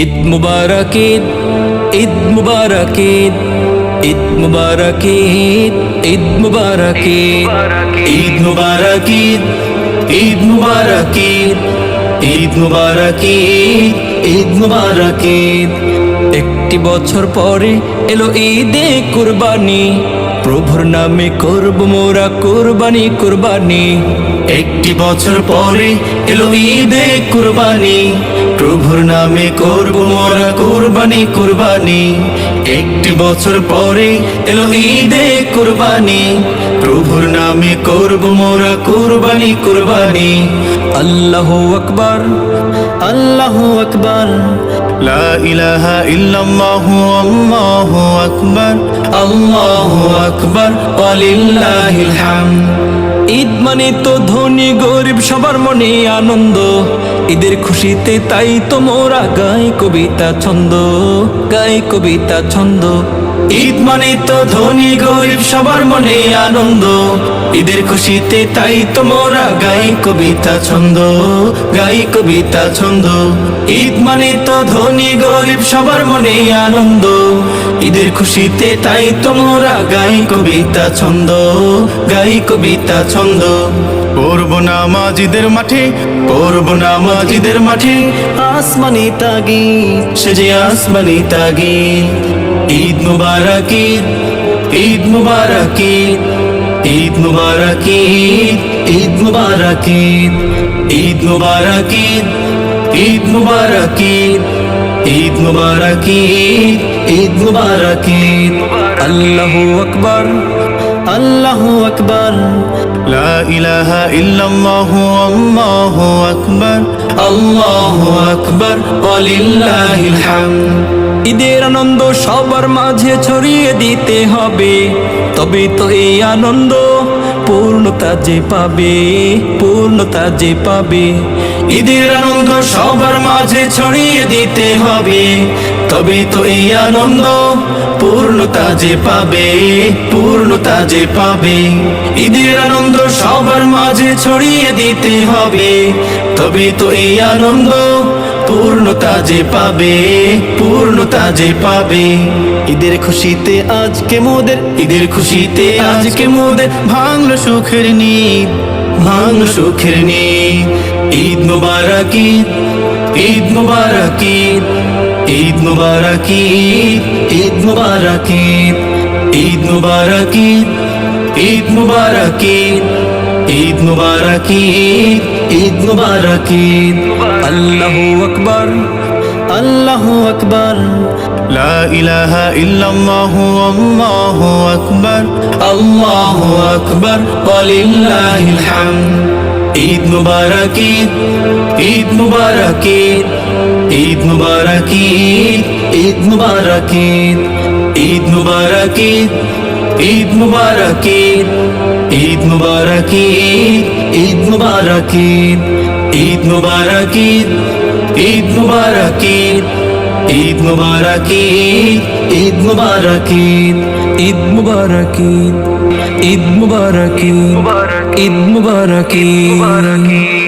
ঈদ মুবারক ঈদ ঈদ মুবারক ঈদ ঈদ মুবারক ঈদ ঈদ মুবারক ঈদ মুবারক ঈদ ঈদ মুবারক ঈদ ঈদ মুবারক ঈদ ঈদ মুবারক ঈদ। একটি বছর পরে এলো ঈদে কুরবানি। প্রভুর নামে করব মোরা কুরবানি কুরবানি। একটি বছর পরে এলো ঈদে কুরবানি। প্রভুর নামে করব মোরা কুরবানি কুরবানি। একটি বছর পরে এলো ঈদে কুরবানি। প্রভুর নামে করব মোরা কুরবানি কুরবানি। আল্লাহ আকবার আল্লাহ আকবার। লা ইলাহা আকবার ঈদ মানে তো ধনী গরিব, সবার মনে আনন্দ। ঈদের খুশিতে তাই তো মোরা গাই কবিতা ছন্দ গায় কবিতা ছন্দ। ঈদ মানে তো ধনী গরিব সবার মনে আনন্দ। ঈদের খুশিতে তাই তো মোরা গাই কবিতা ছন্দ, গাই কবিতা ছন্দ। ঈদ মানে তো ধনী গরিব সবার মনে আনন্দ। ঈদের খুশিতে তাই তো মোরা গাই কবিতা ছন্দ, গাই কবিতা ছন্দ। পড়ব নামাজিদের মাঠে, পড়ব নামাজিদের মাঠে। আসমানি তাগি সে যে আসমানি তাগি ঈদ মুবারক ঈদ ঈদ মুবারক ঈদ ঈদ মুবারক ঈদ ঈদ মুবারক ঈদ ঈদ মুবারক ঈদ ঈদ মুবারক ঈদ ঈদ মুবারক ঈদ ঈদ মুবারক ঈদ। আল্লাহু আকবার আল্লাহু আকবার। লা ইলাহা ইল্লাল্লাহু আল্লাহু আকবার। আল্লাহু আকবার ওয়ালিল্লাহিল হামদ। ঈদের আনন্দ সবার মাঝে ছড়িয়ে দিতে হবে। তবে তো এই আনন্দ পূর্ণতা যে পাবে, পূর্ণতা যে পাবে। ঈদের আনন্দ সবার মাঝে ছড়িয়ে দিতে হবে। তবে তো এই আনন্দ পূর্ণতা যে পাবে, পূর্ণতা যে পাবে। ঈদের আনন্দ সবার মাঝে ছড়িয়ে দিতে হবে। তবে তো এই আনন্দ পূর্ণতা যে পাবে, পূর্ণতা যে পাবে। ঈদের খুশিতে আজকে মোদের ঈদের খুশিতে আজকে মোদের ভাঙলো সুখের নীদ ভাঙলো সুখের নীদ ঈদ মুবারক ঈদ মুবারক ঈদ মুবারক ঈদ মুবারক ঈদ মুবারক ঈদ মুবারক ঈদ মুবারক ঈদ ঈদ মুবারক ঈদ। আল্লাহু আকবার আল্লাহু আকবার। লা ইলাহা ইল্লাল্লাহু আল্লাহু আকবার আল্লাহু আকবার। ওয়ালিল্লাহিল হামদ। ঈদ মুবারক ঈদ ঈদ মুবারক ঈদ। ঈদ মুবারক ঈদ মুবারক ঈদ। মুবারক ঈদ মুবারক ঈদ। ঈদ মুবারক ঈদ ঈদ মুবারক ঈদ ঈদ মুবারক ঈদ ঈদ মুবারক ঈদ ঈদ মুবারক ঈদ ঈদ মুবারক ঈদ ঈদ মুবারক ঈদ ঈদ মুবারক ঈদ ঈদ মুবারক ঈদ